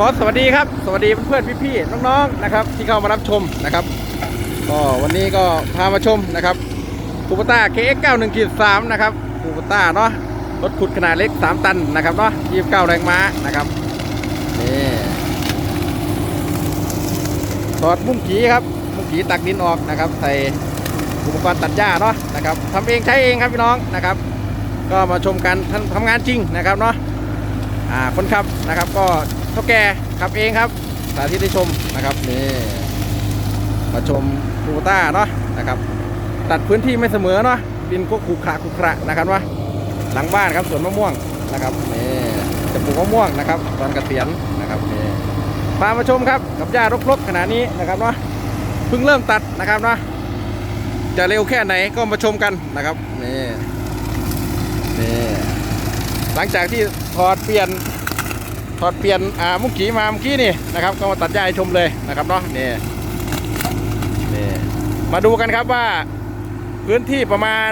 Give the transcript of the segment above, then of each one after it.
ขอสวัสดีครับ สวัสดีเพื่อนๆพี่ๆน้องๆนะครับ ที่เข้ามารับชมนะครับก็วันนี้ก็พามาชมนะครับคูปต้า KX 91 3นะครับคูปต้าเนาะรถขุดขนาดเล็ก 3 ตันนะครับเนาะ29 แรงม้านะครับนี่ถอดมุ้งขีครับมุ้งขีตักดินออกนะครับ ใส่อุปกรณ์ตัดหญ้าเนาะนะครับทำเองใช้เองครับพี่น้องนะครับ ก็มาชมกันทำทำงานจริงนะครับเนาะอ่าคนขับนะครับก็ ท่าแก่ขับเองครับ สาธิตได้ชมนะครับนี่มาชมคูต้าเนาะนะครับตัดพื้นที่ไม่เสมอเนาะดินก็ขรุขระขรุขระนะครับว่าหลังบ้านครับสวนมะม่วงนะครับนี่จะปลูกมะม่วงนะครับ ตอนเกษียณนะครับนี่พามาชมครับกับหญ้ารกๆขนาดนี้นะครับเนาะเพิ่งเริ่มตัดนะครับเนาะจะเร็วแค่ไหนก็มาชมกันนะครับนี่นี่หลังจากที่ถอดเปลี่ยน ถอดเปลี่ยนอ่ามุกขีมาเมื่อกี้นี่นะครับ ก็มาตัดหญ้าให้ชมเลยนะครับเนาะนี่นี่มาดูกันครับว่าพื้นที่ประมาณ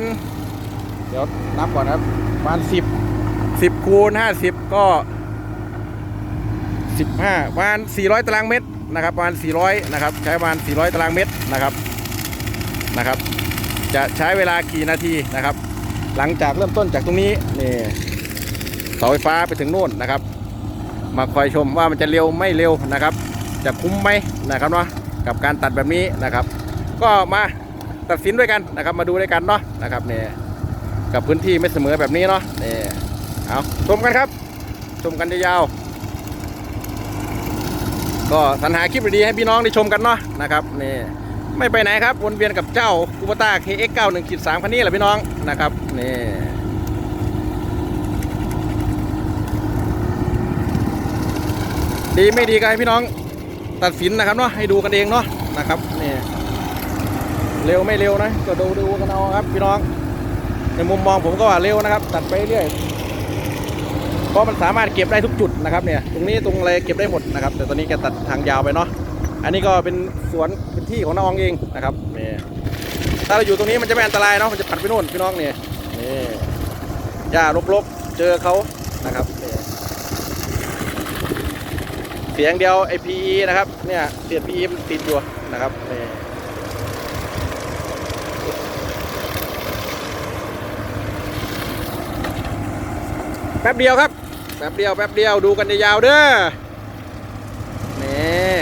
เดี๋ยวนับก่อนครับประมาณสิบสิบคูณห้าสิบก็สิบห้าประมาณสี่ร้อยตารางเมตรนะครับประมาณสี่ร้อยนะครับ ใช้ประมาณสี่ร้อยตารางเมตรนะครับนะครับ จะใช้เวลากี่นาทีนะครับ หลังจากเริ่มต้นจากตรงนี้นี่เสาไฟฟ้าไปถึงโน่นนะครับ มาคอยชมว่ามันจะเร็วไม่เร็วนะครับ จะคุ้มไหมนะครับเนาะกับการตัดแบบนี้นะครับ ก็มาตัดสินด้วยกันนะครับ มาดูด้วยกันเนาะนะครับเนี่ยกับพื้นที่ไม่เสมอแบบนี้เนาะเนี่ยเอาชมกันครับ ชมกันยาวๆก็สรรหาคลิปดีๆให้พี่น้องได้ชมกันเนาะนะครับนี่ไม่ไปไหนครับวนเวียนกับเจ้าคูปต้า KX 91ขีด3คันนี้แหละพี่น้องนะครับนี่ ดีไม่ดีกันให้พี่น้องตัดสินนะครับเนาะให้ดูกันเองเนาะนะครับนี่เร็วไม่เร็วนะก็ดูดูกันเอาครับพี่น้อง ในมุมมองผมก็ว่าเร็วนะครับ ตัดไปเรื่อยเพราะมันสามารถเก็บได้ทุกจุดนะครับเนี่ยตรงนี้ตรงอะไรเก็บได้หมดนะครับ แต่ตอนนี้แกตัดทางยาวไปเนาะอันนี้ก็เป็นสวนเป็นที่ของน้องเองนะครับนี่ถ้าเราอยู่ตรงนี้มันจะไม่อันตรายเนาะมันจะปัดไปโน่นพี่น้องเนี่ยนี่หญ้ารกๆเจอเขานะครับนี่ เสียงเดียวไอพีนะครับ เนี่ยเสียบพีมันติดอยู่นะครับนี่แป๊บเดียวครับ แป๊บเดียวแป๊บเดียวดูกันยาวเด้อนี่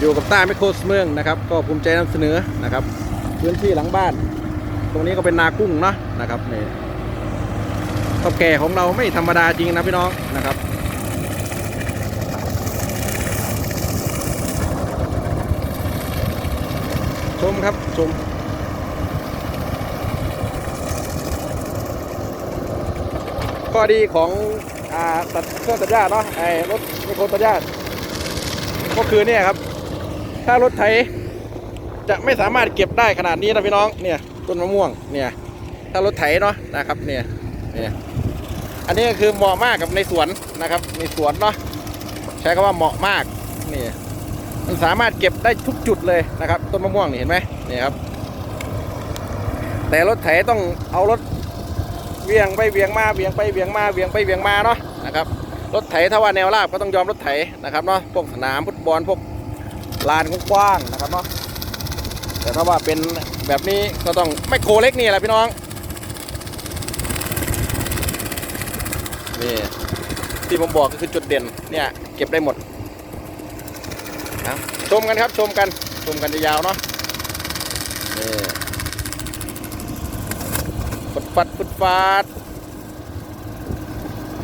อยู่กับต้าไมโครสเมืองนะครับ ก็ภูมิใจนำเสนอนะครับ พื้นที่หลังบ้าน ตรงนี้ก็เป็นนากุ้งเนาะนะครับนี่ข้าวแก่ของเราไม่ธรรมดาจริงนะพี่น้องนะครับ ชมครับชมข้อดีของอ่าตัดเครื่องตัดหญ้าเนาะไอ้รถไมโครตัดหญ้าก็คือเนี่ยครับ ถ้ารถไถจะไม่สามารถเก็บได้ขนาดนี้นะพี่น้องเนี่ยต้นมะม่วงเนี่ย ถ้ารถไถเนาะนะครับเนี่ยเนี่ยอันนี้ก็คือเหมาะมากกับในสวนนะครับในสวนเนาะใช้คำว่าเหมาะมากนี่ สามารถเก็บได้ทุกจุดเลยนะครับ ต้นมะม่วงนี่เห็นไหมนี่ครับ แต่รถไถต้องเอารถเวียงไปเวียงมาเวียงไปเวียงมาเวียงไปเวียงมาเนาะนะครับรถไถถ้าว่าแนวราบก็ต้องยอมรถไถนะครับเนาะพวกสนามฟุตบอลพวกลานกว้างๆนะครับเนาะแต่ถ้าว่าเป็นแบบนี้ก็ต้องไม่โครเล็กนี่แหละพี่น้องนี่ที่ผมบอกก็คือจุดเด่นเนี่ยเก็บได้หมด นะชมกันครับชมกันชมกันยาวๆเนาะนี่ฟดฟัดฟดฟาด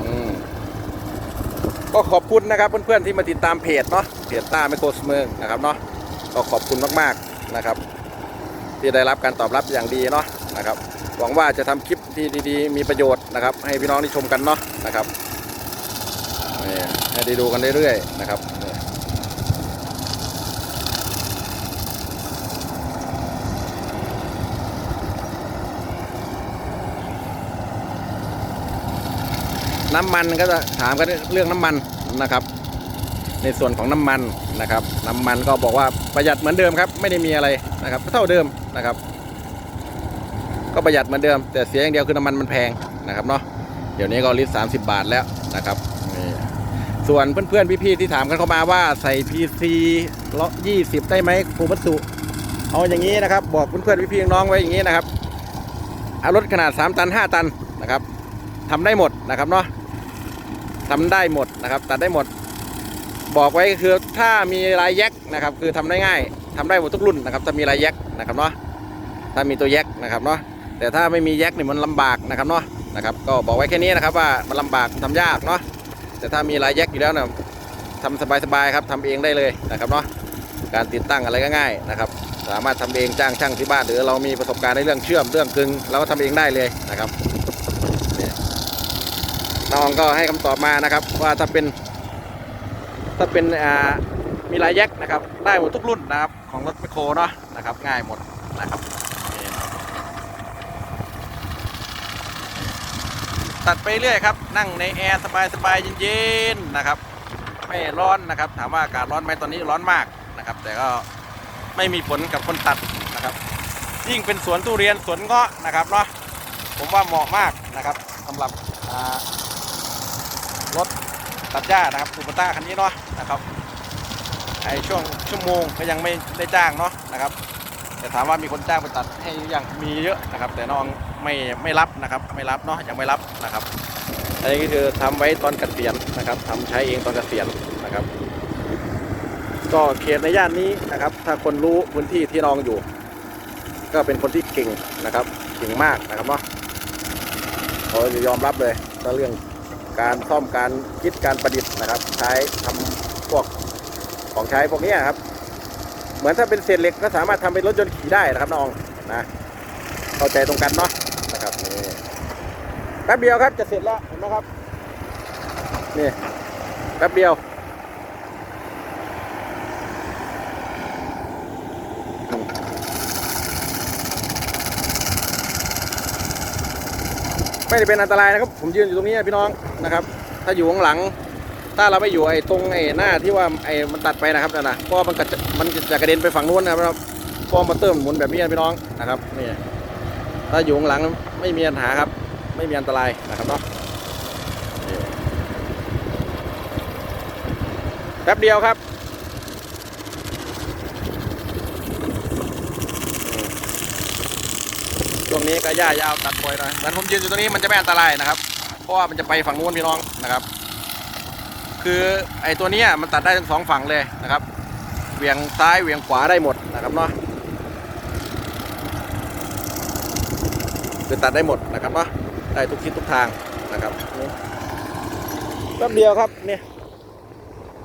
อืมก็ขอบคุณนะครับเพื่อนๆที่มาติดตามเพจเนาะเพจต้าไมโครสเมืองนะครับเนาะก็ขอบคุณมากๆนะครับ ที่ได้รับการตอบรับอย่างดีเนาะนะครับ หวังว่าจะทำคลิปที่ดีๆ มีประโยชน์นะครับ ให้พี่น้องได้ชมกันเนาะนะครับให้ได้ดูกันเรื่อยๆนะครับ น้ำมันก็จะถามกันเรื่องน้ำมันนะครับ ในส่วนของน้ำมันนะครับ น้ำมันก็บอกว่าประหยัดเหมือนเดิมครับ ไม่ได้มีอะไรนะครับ เท่าเดิมนะครับ ก็ประหยัดเหมือนเดิม แต่เสียอย่างเดียวคือน้ำมันมันแพงนะครับเนาะเดี๋ยวนี้ก็ลิตร30บาทแล้วนะครับนี่ส่วนเพื่อนๆพี่ๆที่ถามกันเข้ามาว่าใส่ PC ล้อ20ได้ไหมครูวัตถุเอาอย่างนี้นะครับ บอกเพื่อนๆพี่ๆน้องไว้อย่างนี้นะครับเอารถขนาด 3 ตัน 5 ตันนะครับทำได้หมดนะครับเนาะ ทำได้หมดนะครับ ตัดได้หมด บอกไว้คือถ้ามีลายแยกนะครับ คือทำได้ง่ายทำได้หมดทุกรุ่นนะครับ ถ้ามีลายแยกนะครับเนาะถ้ามีตัวแยกนะครับเนาะแต่ถ้าไม่มีแยกเนี่ยมันลำบากนะครับเนาะนะครับ ก็บอกไว้แค่นี้นะครับว่ามันลำบากมันทำยากเนาะแต่ถ้ามีลายแยกอยู่แล้วเนะทำสบายๆครับทำเองได้เลยนะครับเนาะการติดตั้งอะไรก็ง่ายนะครับ สามารถทำเองจ้างช่างที่บ้านหรือเรามีประสบการณ์ในเรื่องเชื่อมเรื่องกึงเราก็ทำเองได้เลยนะครับ น้องก็ให้คำตอบมานะครับ ว่าถ้าเป็น ถ้าเป็นอ่ามีลายแยกนะครับ ได้หมดทุกรุ่นนะครับ ของรถแมคโครเนาะนะครับ ง่ายหมดนะครับ ตัดไปเรื่อยครับ นั่งในแอร์สบายๆเย็นๆนะครับ ไม่ร้อนนะครับ ถามว่าอากาศร้อนไหมตอนนี้ร้อนมากนะครับ แต่ก็ไม่มีผลกับคนตัดนะครับ ยิ่งเป็นสวนทุเรียนสวนเงาะนะครับเนาะผมว่าเหมาะมากนะครับสำหรับ รถตัดหญ้านะครับคูปต้าคันนี้เนาะนะครับไอช่วงชั่วโมงก็ยังไม่ได้จ้างเนาะนะครับ แต่ถามว่ามีคนจ้างไปตัดให้อยังมีเยอะนะครับ แต่น้องไม่ไม่รับนะครับ ไม่รับเนาะยังไม่รับนะครับอันนี้ก็คือทำไว้ตอนเกษียณนะครับทำใช้เองตอนเกษียณนะครับ ก็เขตในย่านนี้นะครับ ถ้าคนรู้พื้นที่ที่น้องอยู่ ก็เป็นคนที่เก่งนะครับเก่งมากนะครับเนาะเขาจะยอมรับเลยถ้าเรื่อง การซ่อมการคิดการประดิษฐ์นะครับ ใช้ทำพวกของใช้พวกนี้ครับ เหมือนถ้าเป็นเศษเหล็กก็สามารถทำเป็นรถยนต์ขี่ได้นะครับน้องนะเข้าใจตรงกันเนาะนะครับนี่แป๊บเดียวครับจะเสร็จแล้วเห็นไหมครับนี่แป๊บเดียวไม่ได้เป็นอันตรายนะครับ ผมยืนอยู่ตรงนี้นะพี่น้อง นะครับ ถ้าอยู่ข้างหลัง ถ้าเราไม่อยู่ไอ้ตรงไอ้หน้าที่ว่าไอ้มันตัดไปนะครับนั่นนะเพราะมันก็จะมันจะกระเด็นไปฝั่งนู้นนะครับเพราะมาเติมหมุนแบบนี้พี่น้องนะครับนี่ถ้าอยู่ข้างหลังไม่มีปัญหาครับ ไม่มีอันตรายนะครับเนาะแป๊บเดียวครับช่วงนี้ก็หญ้ายาวตัดบ่อยหน่อยแต่ผมยืนอยู่ตรงนี้มันจะไม่อันตรายนะครับ เพราะว่ามันจะไปฝั่งนู้นพี่น้องนะครับ คือไอ้ตัวนี้มันตัดได้ทั้งสองฝั่งเลยนะครับเหวียงซ้ายเหวียงขวาได้หมดนะครับเนาะคือตัดได้หมดนะครับเนาะได้ทุกทิศทุกทางนะครับแป๊บเดียวครับเนี่ย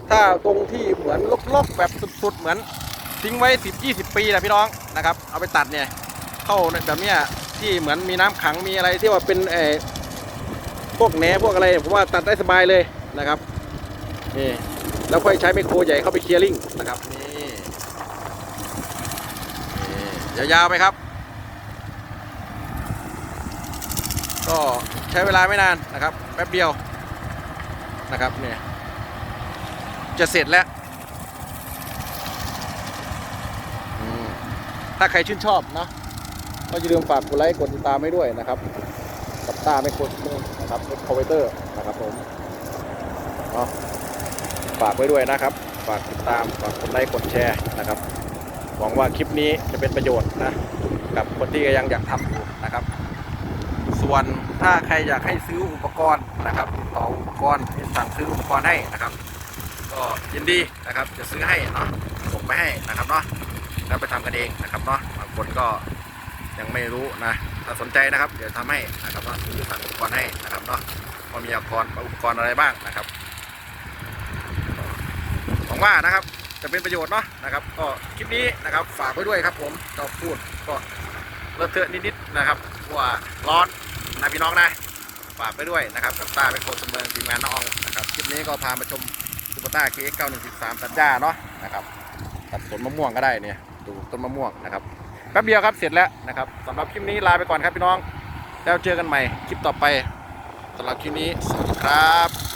ถ้าตรงที่เหมือนลกๆแบบสุดๆเหมือนทิ้งไว้10 20ปีนะพี่น้องนะครับ เอาไปตัดเนี่ย เข้าแบบเนี้ยที่เหมือนมีน้ำขังมีอะไรที่ว่าเป็นเอ พวกแหนพวกอะไรผมว่าตัดได้สบายเลยนะครับนี่แล้วค่อยใช้ไมโครใหญ่เข้าไปเคลียร์ลิงนะครับนี่นี่ยาวๆไปครับ ก็ใช้เวลาไม่นานนะครับแป๊บเดียวนะครับเนี่ยจะเสร็จแล้วถ้าใครชื่นชอบนะก็อย่าลืมฝากกดไลค์กดติดตามให้ด้วยนะครับ กับตาไมโคร นะครับเอ็กโคเวเตอร์นะครับผมเนาะฝากไว้ด้วยนะครับ ฝากติดตาม ฝากกดไลค์ กดแชร์นะครับ หวังว่าคลิปนี้จะเป็นประโยชน์นะ กับคนที่ยังอยากทำอยู่นะครับ ส่วนถ้าใครอยากให้ซื้ออุปกรณ์นะครับติดต่ออุปกรณ์สั่งซื้ออุปกรณ์ให้นะครับ ก็ยินดีนะครับ จะซื้อให้เนาะ ส่งไปให้นะครับเนาะ แล้วไปทำกันเองนะครับเนาะ บางคนก็ยังไม่รู้นะ สนใจนะครับ เดี๋ยวทำให้นะครับว่าซื้อสั่งอุปกรณ์ให้นะครับเนาะว่ามีอุปกรณ์อุปกรณ์อะไรบ้างนะครับหวังว่านะครับจะเป็นประโยชน์เนาะนะครับก็คลิปนี้นะครับฝากไว้ด้วยครับ ผมก็พูดก็เลอะเทอะนิดๆนะครับเพราะว่าร้อนนะพี่น้องนะฝากไปด้วยนะครับกับตาเป็นโคสเมืองทีมงานน้องนะครับคลิปนี้ก็พามาชมซูเปอร์ต้า KX 9113ตัดหญ้าเนาะนะครับตัดต้นมะม่วงก็ได้เนี่ยดูต้นมะม่วงนะครับ แป๊บเดียวครับเสร็จแล้วนะครับสำหรับคลิปนี้ลาไปก่อนครับพี่น้อง แล้วเจอกันใหม่คลิปต่อไปสำหรับคลิปนี้สวัสดีครับ